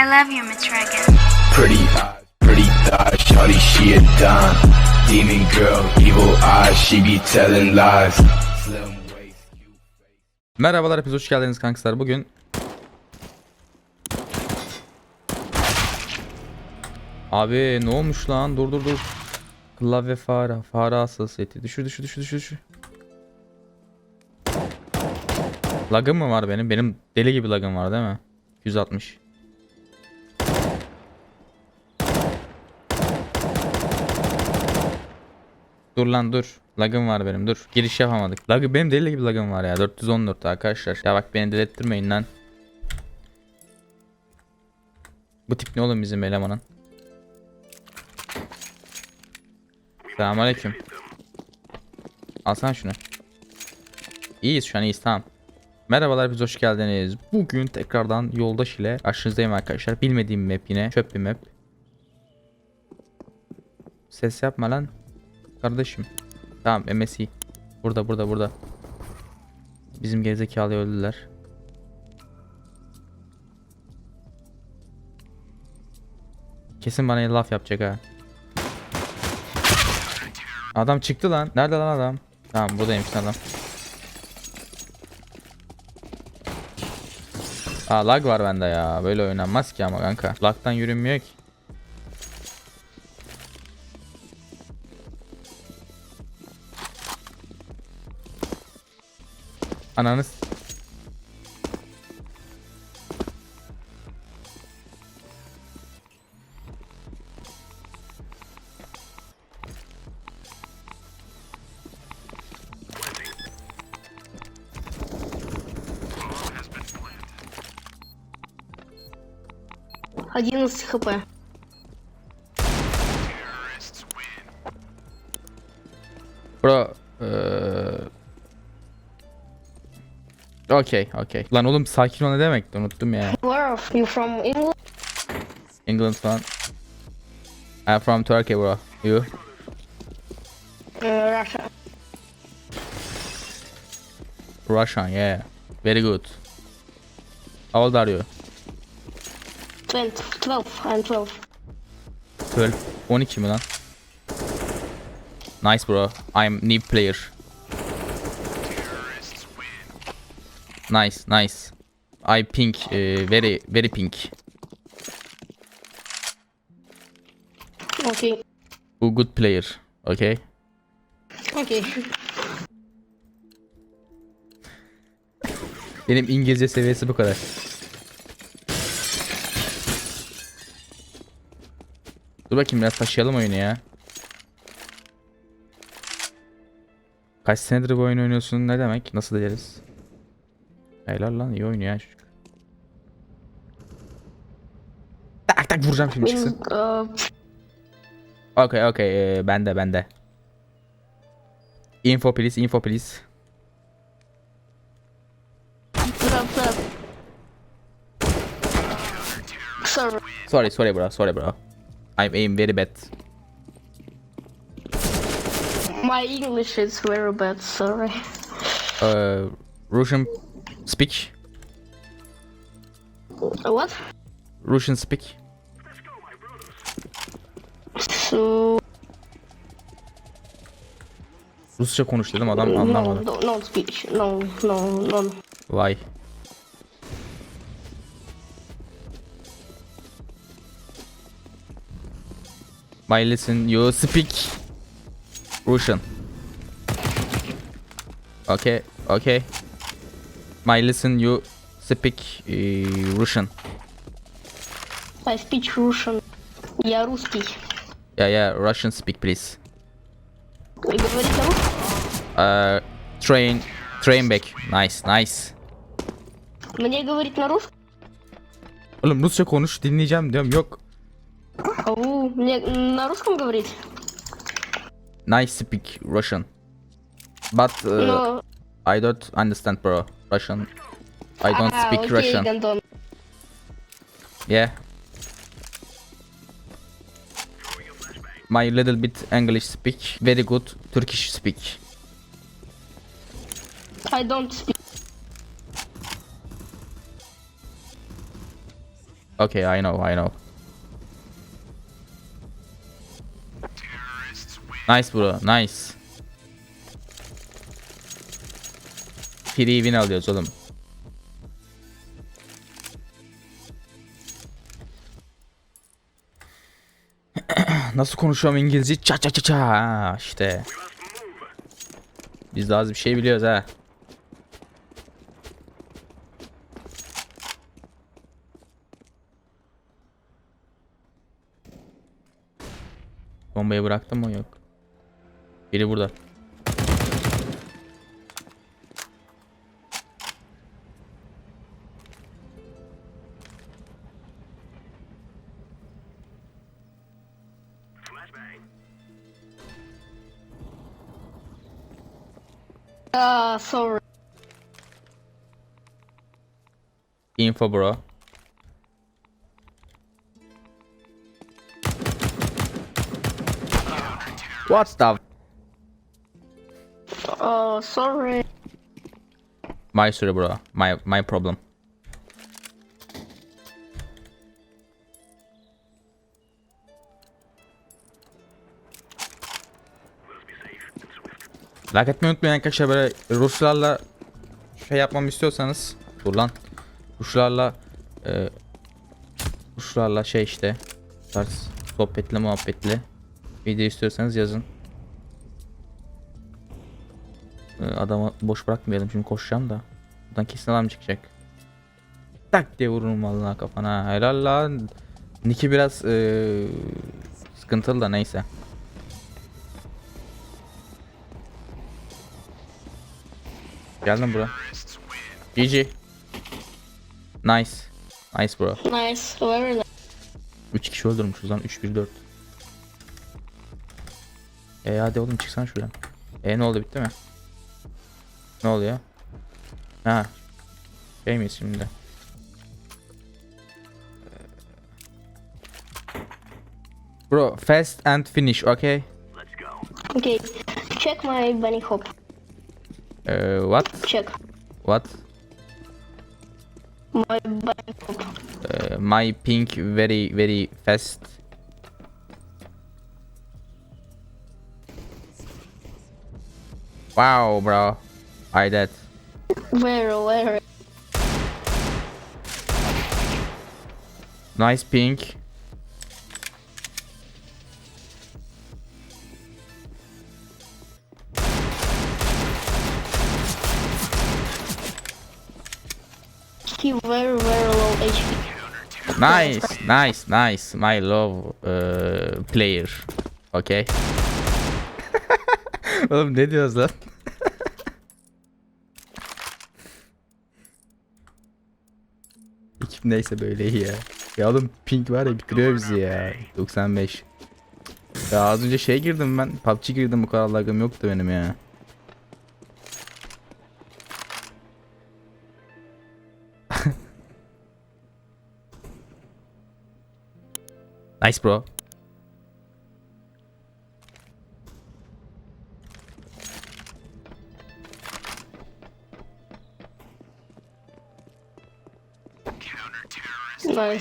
I love you, Miss Reagan. Pretty eyes, pretty thighs, shawty, she a dime. Demon girl, evil eyes, she be telling lies. Slim waist, cute face. Merhabalar hepiniz hoş geldiniz kankslar. Bugün Abi ne olmuş lan? Dur dur dur. Klavye fare, fare hassasiyeti. Düşür düşür düşür düşür düşür. Lagım mı var benim? Benim deli gibi lagım var değil mi? 160. Dur lan dur. Lagım var benim dur. Giriş yapamadık. Lagı benim deli gibi lagım var ya. 414 arkadaşlar. Ya bak beni delettirmeyin lan. Bu tip ne oğlum bizim elemanın? Selamünaleyküm. Alsana şunu. İyiyiz şu an iyiyiz tamam. Merhabalar biz hoş geldiniz. Bugün tekrardan yoldaş ile karşınızdayım arkadaşlar. Bilmediğim map yine. Çöp bir map. Ses yapma lan. Kardeşim. Tamam MSI. Burada burada burada. Bizim gerizekalı öldüler. Kesin bana laf yapacak ha. Adam çıktı lan. Nerede lan adam? Tamam buradaymış adam. Aa lag var bende ya. Böyle oynanmaz ki ama kanka. Lag'dan yürünmüyor ki. Ananı s- Одиннадцать хп. Okey, okey. Lan oğlum sakin ol ne demek? Unuttum ya. Where are you from England? England falan. I'm from Turkey bro. You? Uh, Russia. Russian, yeah. Very good. How old are you? 12, 12, I'm 12. 12. 12 mi lan? Nice bro. I'm new player. Nice, nice. I pink, uh, very, very pink. Okay, Who good player, okay? okay. Benim İngilizce seviyesi bu kadar. Dur bakayım biraz taşıyalım oyunu ya. Kaç senedir bu oyunu oynuyorsun ne demek? Nasıl deriz? Helal lan iyi oynuyor ya çocuk. Tak tak vuracağım şimdi çıksın. Okey okey ee, bende bende. Info please info please. Sorry sorry bro sorry bro. I'm aim very bad. My English is very bad, sorry. Uh, Russian speak. What? Russian speak. So, Rusça konuş dedim adam no, anlamadı. no, no speech. No, no, no. Vay. My listen you speak Russian. Okay, okay My listen you speak uh, Russian. I speak Russian. Я русский. Yeah, yeah, Russian speak please. Вы говорите русский? Uh, train, train back. Nice, nice. Мне говорить на русском? Oğlum Rusça konuş dinleyeceğim diyorum yok. Ау, мне на русском говорить? Nice speak Russian. But uh, Но... I don't understand bro. Russian. I don't ah, speak okay, Russian. Then don't. Yeah. My little bit English speak. Very good Turkish speak. I don't speak. Okay, I know, I know. Nice bro, nice. Free win alıyoruz oğlum. Nasıl konuşuyorum İngilizce? Ça ça ça ça. İşte. Biz de az bir şey biliyoruz ha. Bombayı bıraktım mı yok. Biri burada. Ah, sorry. Info bro. What the Oh, sorry. My story bro. My my problem. Like etmeyi unutmayın arkadaşlar böyle Ruslarla şey yapmamı istiyorsanız dur lan Ruslarla e, Ruslarla şey işte tarz sohbetli muhabbetli video istiyorsanız yazın. E, adamı boş bırakmayalım şimdi koşacağım da. Buradan kesin adam çıkacak. Tak diye vururum vallahi kafana. Helal lan. Nick'i biraz e, sıkıntılı da neyse. Geldim bro. GG. Nice. Nice bro. Nice, nice. 3 kişi öldürmüşüz lan 3 1 4. E hadi oğlum çıksan şuradan. E ne oldu bitti mi? Ne oluyor? Ha. Şey miyiz şimdi? Bro, fast and finish, okay? Okay, check my bunny hop. Uh, what? Check What? my hop. Uh, my pink very very fast. Wow, bro. I that. Very, very. Nice pink. Nice, nice, nice. My love uh, player. Okay. Oğlum ne diyoruz lan? Ekip neyse böyle iyi ya. Ya oğlum pink var ya bitiriyor bizi ya. 95. Ya az önce şey girdim ben. PUBG girdim bu kadar lagım yoktu benim ya. Nice bro. Nice.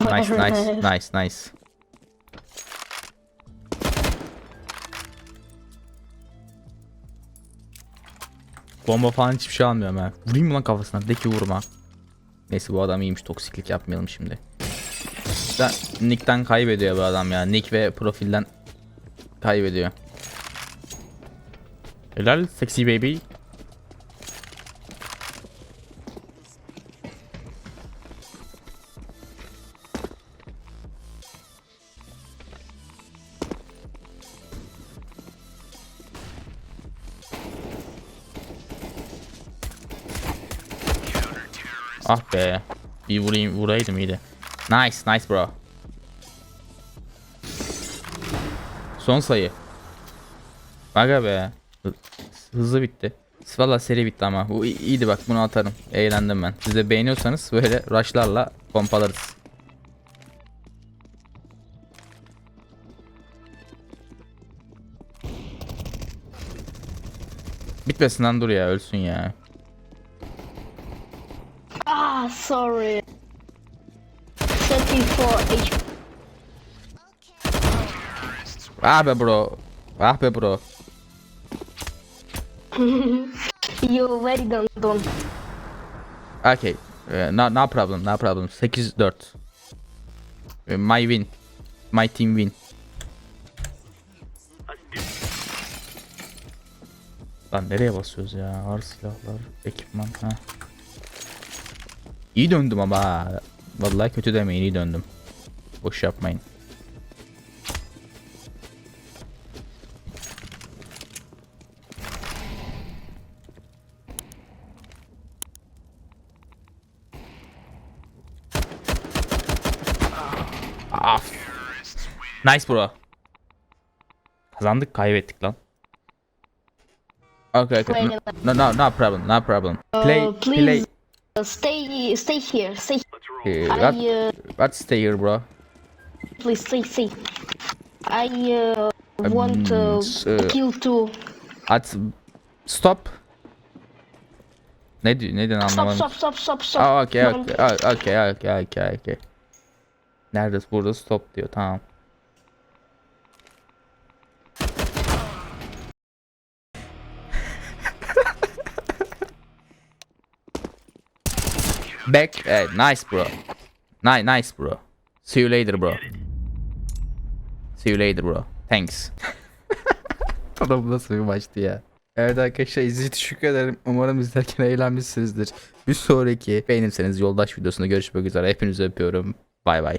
Nice nice nice nice. Bomba falan hiçbir şey almıyorum ha. Vurayım mı lan kafasına? De ki vurma. Neyse bu adam iyiymiş. Toksiklik yapmayalım şimdi. Da Nick'ten kaybediyor bu adam ya. Nick ve profilden kaybediyor. Helal sexy baby. Ah be. Bir vurayım vuraydım iyiydi. Nice nice bro. Son sayı. Aga be. Hı- Hızlı bitti. Valla seri bitti ama. Bu iyiydi bak bunu atarım. Eğlendim ben. Siz de beğeniyorsanız böyle rushlarla pompalarız. Bitmesin lan dur ya ölsün ya. Ah, sorry. 24 HP. Ah be bro. Ah be bro. You very done done. Okay. Uh, no, no problem. No problem. 8-4. Uh, my win. My team win. Lan nereye basıyoruz ya? Ağır silahlar, ekipman ha. İyi döndüm ama. Vallahi kötü demeyin iyi döndüm. Boş yapmayın. Af. Nice bro. Kazandık kaybettik lan. Okay, okay. No, no, no, problem, no problem. Play, Uh, please play. uh, stay stay here. Stay. Uh, I what, uh, what stay here, bro? Please stay stay. I uh, want Um, uh, s- uh, kill two. At stop. Ne diyor? Neden anlamadım. stop stop stop stop. Aa, okay, aa, okay, okay, okay, okay. Nerede? Burada stop diyor. Tamam. Back. eh, nice bro. Nice, nice bro. See you later bro. See you later bro. Thanks. Adam nasıl bir maçtı ya. Evet arkadaşlar izlediğiniz teşekkür ederim. Umarım izlerken eğlenmişsinizdir. Bir sonraki beğenirseniz yoldaş videosunda görüşmek üzere. Hepinizi öpüyorum. Bay bay.